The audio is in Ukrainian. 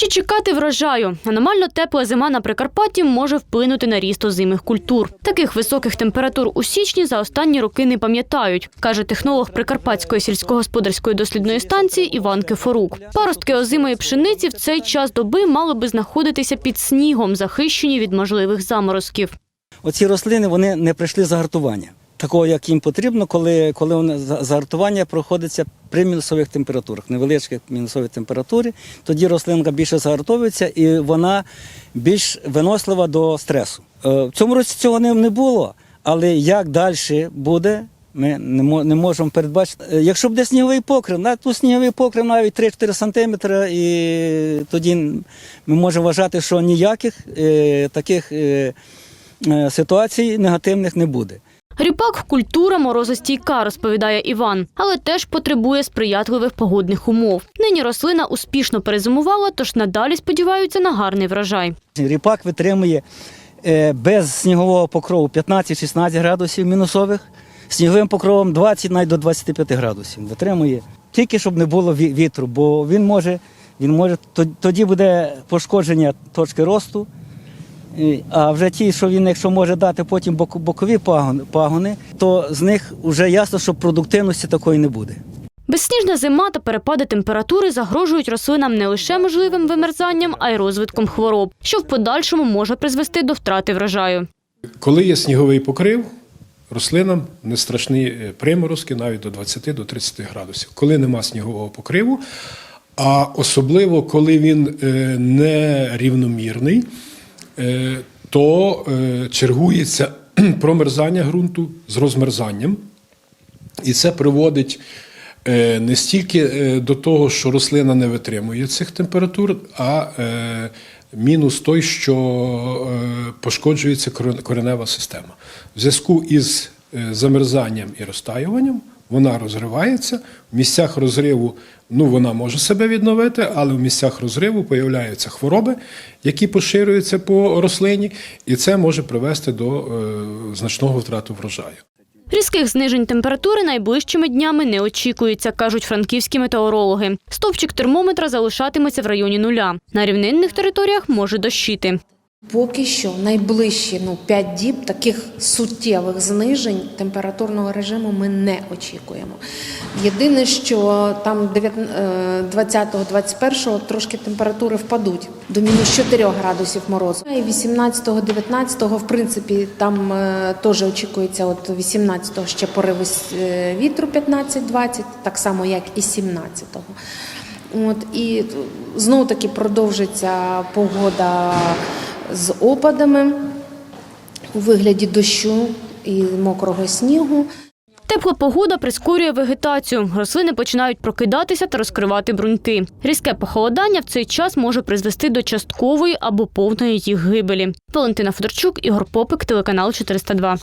Чи чекати врожаю? Аномально тепла зима на Прикарпатті може вплинути на ріст озимих культур. Таких високих температур у січні за останні роки не пам'ятають, каже технолог Прикарпатської сільськогосподарської дослідної станції Іван Кефорук. Паростки озимої пшениці в цей час доби мали би знаходитися під снігом, захищені від можливих заморозків. Оці рослини вони не прийшли загартування. Такого, як їм потрібно, коли, коли загартування проходиться при мінусових температурах, невеличких мінусовій температурі, тоді рослинка більше загартовується і вона більш винослива до стресу. Е, В цьому році цього не, було, але як далі буде, ми не, можемо передбачити. Е, Якщо буде сніговий покрив, на тут сніговий покрив навіть 3-4 сантиметри, і тоді ми можемо вважати, що ніяких е, таких ситуацій негативних не буде. Ріпак культура морозостійка, розповідає Іван, але теж потребує сприятливих погодних умов. Нині рослина успішно перезимувала, тож надалі сподіваються на гарний врожай. Ріпак витримує е, без снігового покрову 15-16 градусів мінусових, сніговим покровом 20 навіть до 25 градусів. Витримує тільки щоб не було ві- вітру, бо він може, він може то- тоді буде пошкодження точки росту. А вже ті, що він, якщо може дати потім бокові пагони, пагони, то з них вже ясно, що продуктивності такої не буде. Безсніжна зима та перепади температури загрожують рослинам не лише можливим вимерзанням, а й розвитком хвороб, що в подальшому може призвести до втрати врожаю. Коли є сніговий покрив, рослинам не страшні е, приморозки навіть до 20 до 30 градусів. Коли нема снігового покриву, а особливо коли він е, нерівномірний, е, то е, чергується промерзання ґрунту з розмерзанням. І це приводить е, не стільки е, до того, що рослина не витримує цих температур, а е, мінус той, що е, пошкоджується коренева система. В зв'язку із е, замерзанням і розтаюванням вона розривається. В місцях розриву ну, вона може себе відновити, але в місцях розриву появляються хвороби, які поширюються по рослині, і це може привести до е, значного втрату врожаю. Різких знижень температури найближчими днями не очікується, кажуть франківські метеорологи. Стовпчик термометра залишатиметься в районі нуля. На рівнинних територіях може дощити. Поки що найближчі ну, 5 діб таких суттєвих знижень температурного режиму ми не очікуємо. Єдине, що там 20-21 трошки температури впадуть до мінус 4 градусів морозу. І 18-19, в принципі, там е, теж очікується от 18-го ще пориви е, вітру 15-20, так само як і 17-го. От, і знову таки продовжиться погода з опадами у вигляді дощу і мокрого снігу. Тепла погода прискорює вегетацію. Рослини починають прокидатися та розкривати бруньки. Різке похолодання в цей час може призвести до часткової або повної їх гибелі. Валентина Федорчук, Ігор Попик, телеканал 402.